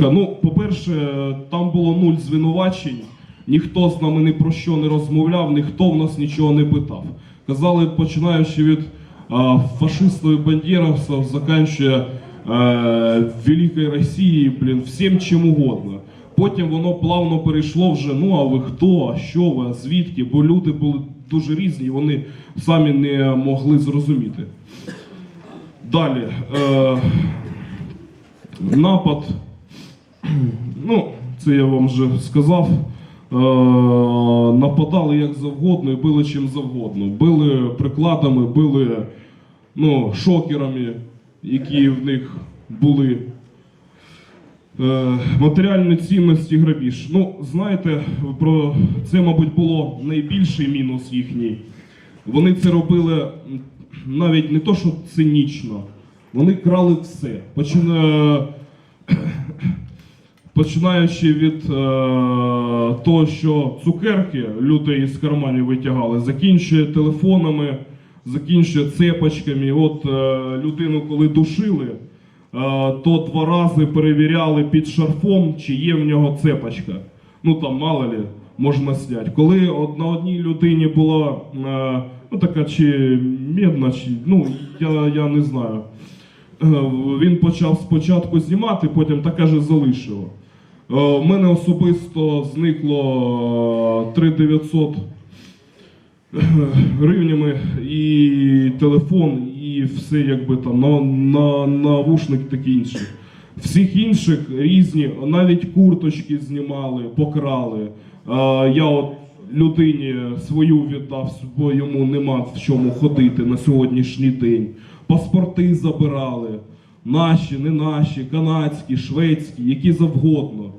Ну, по-перше, там було нуль звинувачень, ніхто з нами ні про що не розмовляв, ніхто в нас нічого не питав. Казали, починаючи від а, фашистів і бандеровців, закінчує е, Великою Росією, блін, всім чим угодно. Потім воно плавно перейшло вже, ну а ви хто, а що ви, звідки? Бо люди були дуже різні, і вони самі не могли зрозуміти. Далі. Е, напад. Ну, це я вам вже сказав. Е, нападали як завгодно і били чим завгодно. Били прикладами, били ну, шокерами, які в них були. Е, матеріальні цінності грабіж. Ну, знаєте, про це, мабуть, було найбільший мінус їхній. Вони це робили навіть не то, що цинічно, вони крали все. Почина... Починаючи від е, того, що цукерки люди із карманів витягали, закінчує телефонами, закінчує цепочками. От е, людину, коли душили, е, то два рази перевіряли під шарфом, чи є в нього цепочка. Ну там мало ли, можна зняти. Коли на одній людині була е, ну така чи медна, чи ну я, я не знаю. Е, Він почав спочатку знімати, потім так каже залишив. Е, У мене особисто зникло 3900 гривнями і телефон, і все якби там на, на, навушник таке інше. Всіх інших різні, навіть курточки знімали, покрали. Е, Я от людині свою віддав, бо йому нема в чому ходити на сьогоднішній день. Паспорти забирали. Наші, не наші, канадські, шведські, які завгодно.